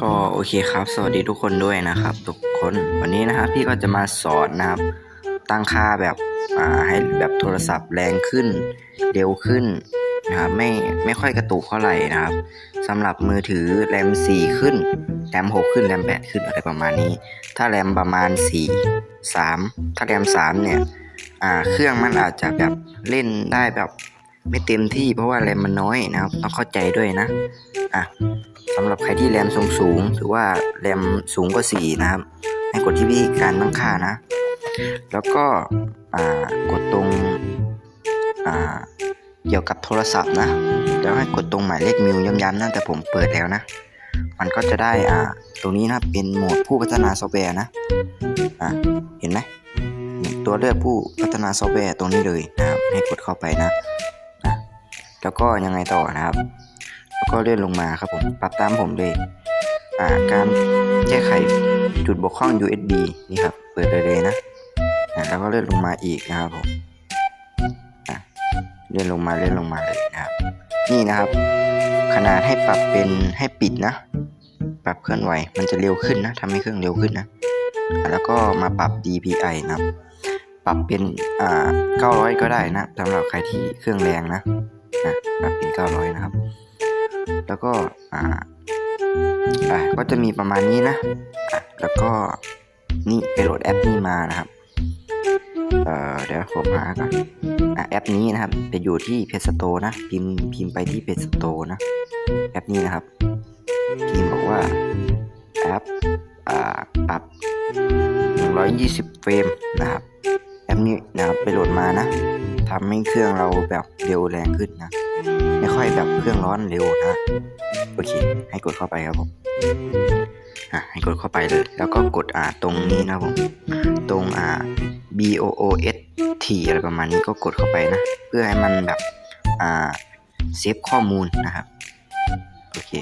ก็โอเคครับ สวัสดีทุกคนด้วยนะครับ ทุกคนวันนี้นะครับพี่ก็จะมาสอนนะครับ ตั้งค่าแบบอ่าให้แบบโทรศัพท์แรงขึ้น เร็วขึ้นนะครับไม่ไม่ค่อยกระตุกเท่าไหร่นะครับสำหรับมือถือแรม 4 ขึ้นแรม 6 ขึ้นแรม 8 ขึ้นอะไรประมาณนี้ ถ้าแรมประมาณ 4 3 ถ้าแรม 3 เนี่ยอ่าเครื่องมันอาจจะแบบเล่นได้แบบไม่เต็มที่เพราะว่าแรมมันน้อยนะครับ ต้องเข้าใจด้วยนะอะ สำหรับใครที่แรมสูงสูงหรือว่าแรมสูงกว่า4นะครับ ให้กดที่วิธีการตั้งค่านะ แล้วก็กดตรงเกี่ยวกับโทรศัพท์นะ แล้วให้กดตรงหมายเลขมิวย้ำๆนะแต่ผมเปิดแล้วนะ มันก็จะได้อ่าตรงนี้นะเป็นโหมดผู้พัฒนาซอฟต์แวร์นะอ่าเห็นไหมตัวเลือกผู้พัฒนาซอฟต์แวร์ตรงนี้เลยนะครับให้กดเข้าไปนะะแล้วก็ยังไงต่อนะครับ แล้วก็เลื่อนลงมาครับผม ปรับตามผมเลยอ่าการแก้ไขจุดบกพร่อง USB นี่ครับ เปิดเลยเลยนะอ่าแล้วก็เลื่อนลงมาอีกนะครับผมอ่าเลื่อนลงมาเลื่อนลงมาเลยนะครับ นี่นะครับ ขนาดให้ปรับเป็นให้ปิดนะ ปรับเคลื่อนไหวมันจะเร็วขึ้นนะทำให้เครื่องเร็วขึ้นนะอ่าแล้วก็มาปรับ DPI นะครับ ปรับเป็นอ่า900 ก็ได้นะสำหรับใครที่เครื่องแรงนะนะปรับเป็น900 นะครับ แล้วก็อ่าอะก็จะมีประมาณนี้นะอะแล้วก็นี่ไปโหลดแอปนี้มานะครับเอ่อเดี๋ยวผมหาก่อนอะแอปนี้นะครับจะอยู่ที่เพจสโตนะพิมพ์พิมพ์ไปที่เพจสโตนะแอปนี้นะครับพิมพ์บอกว่าแอปอ่าปรับ120 เฟรมนะครับแอปนี้นะครับไปโหลดมานะทำให้เครื่องเราแบบเร็วแรงขึ้นนะ ไม่ค่อยแบบเครื่องร้อนเร็วนะโอเค ให้กดเข้าไปครับผมอะให้กดเข้าไปเลย แล้วก็กดอ่าตรงนี้นะครับผมตรงอ่า B O O S T อะไรประมาณนี้ก็กดเข้าไปนะ เพื่อให้มันแบบอ่าเซฟข้อมูลนะครับโอเค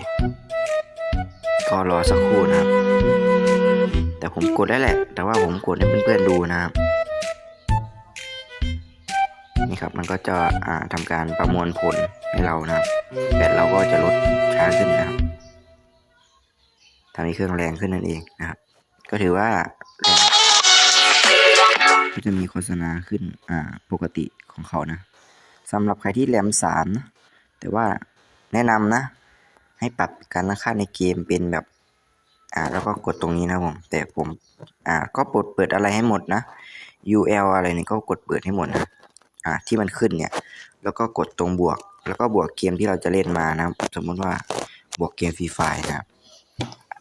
ก็รอสักครู่นะครับ แต่ผมกดได้แหละ แต่ว่าผมกดให้เพื่อนๆดูนะครับ ครับ มันก็จะอ่าทำการประมวลผลให้เรานะครับแบตเราก็จะลดช้าขึ้นนะครับทำให้เครื่องแรงขึ้นนั่นเองนะครับ ก็ถือว่าแรงก็จะมีโฆษณาขึ้นอ่าปกติของเขานะสำหรับใครที่แรมสามนะแต่ว่าแนะนำนะ ให้ปรับการตั้งค่าในเกมเป็นแบบอ่าแล้วก็กดตรงนี้นะผมแต่ผมอ่าก็ปลดเปิดอะไรให้หมดนะ UL อะไรนี่ก็กดเปิดให้หมดนะ อ่าที่มันขึ้นเนี่ย แล้วก็กดตรงบวก แล้วก็บวกเกมที่เราจะเล่นมานะสมมติว่าบวกเกมฟรีไฟนะครับ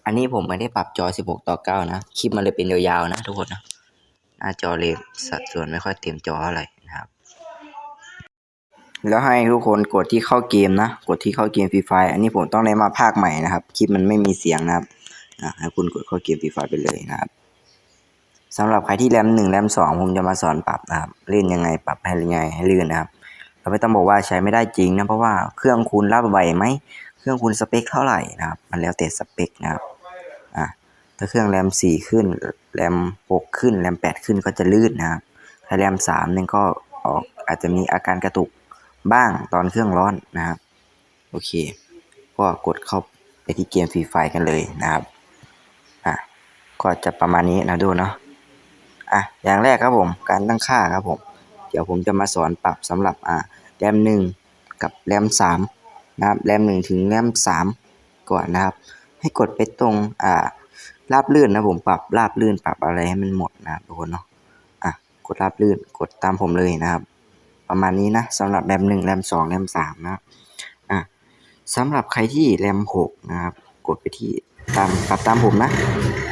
อันนี้ผมไม่ได้ปรับจอ 16 ต่อ 9 นะ คลิปมันเลยเป็นยาวๆนะทุกคนนะ หน้าจอเลยสัดส่วนไม่ค่อยเต็มจอเท่าไหร่นะครับ แล้วให้ทุกคนกดที่เข้าเกมนะ กดที่เข้าเกมฟรีไฟอันนี้ผมต้องได้มาภาคใหม่นะครับ คลิปมันไม่มีเสียงนะครับอะให้คุณกดเข้าเกมฟรีไฟไปเลยนะครับ สำหรับใครที่แรมหนึ่งแรมสองผมจะมาสอนปรับนะครับเล่นยังไงปรับให้ยังไงให้ลื่นนะครับ เราไม่ต้องบอกว่าใช้ไม่ได้จริงนะเพราะว่าเครื่องคุณรับไหวไหมเครื่องคุณสเปคเท่าไหร่นะครับมันแล้วแต่สเปคนะครับอะถ้าเครื่องแรมสี่ขึ้นแรมหกขึ้นแรมแปดขึ้นก็จะลื่นนะครับถ้าแรมสามนี่ยก็ออกอาจจะมีอาการกระตุกบ้างตอนเครื่องร้อนนะครับโอเค ก็กดเข้าไปที่เกมฟรีไฟกันเลยนะครับอะก็จะประมาณนี้นะดูเนาะ อะอย่างแรกครับผมการตั้งค่าครับผม เดี๋ยวผมจะมาสอนปรับสำหรับอ่าแรมหนึ่งกับแรมสามนะครับแรมหนึ่งถึงแรมสามก่อนนะครับ ให้กดไปตรงอ่าราบลื่นนะผมปรับราบลื่นปรับอะไรให้มันหมดนะครับทุกคนเนาะอะกดราบลื่นกดตามผมเลยนะครับ ประมาณนี้นะสำหรับแรมหนึ่งแรมสองแรมสามนะครับอะสำหรับใครที่แรมหกนะครับ กดไปที่ตามปรับตามผมนะ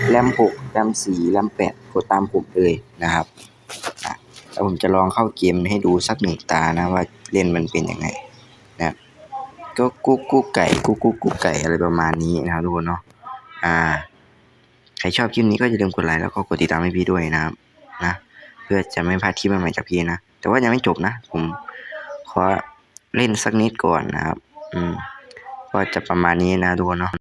แรมหกแรมสี่แรมแปดกดตามผมเลยนะครับแล้วผมจะลองเข้าเกมให้ดูสักหนึ่งตานะว่าเล่นมันเป็นยังไงนะก็กุ๊กกุ๊กไก่กุ๊กกุ๊กกุ๊กไก่อะไรประมาณนี้นะครับทุกคนเนาะอ่าใครชอบคลิปนี้ก็อย่าลืมกดไลค์แล้วก็กดติดตามให้พี่ด้วยนะครับนะ เพื่อจะไม่พลาดคลิปใหม่ๆจากพี่นะแต่ว่ายังไม่จบนะ ผมขอเล่นสักนิดก่อนนะครับ อืมก็จะประมาณนี้นะทุกคนเนาะ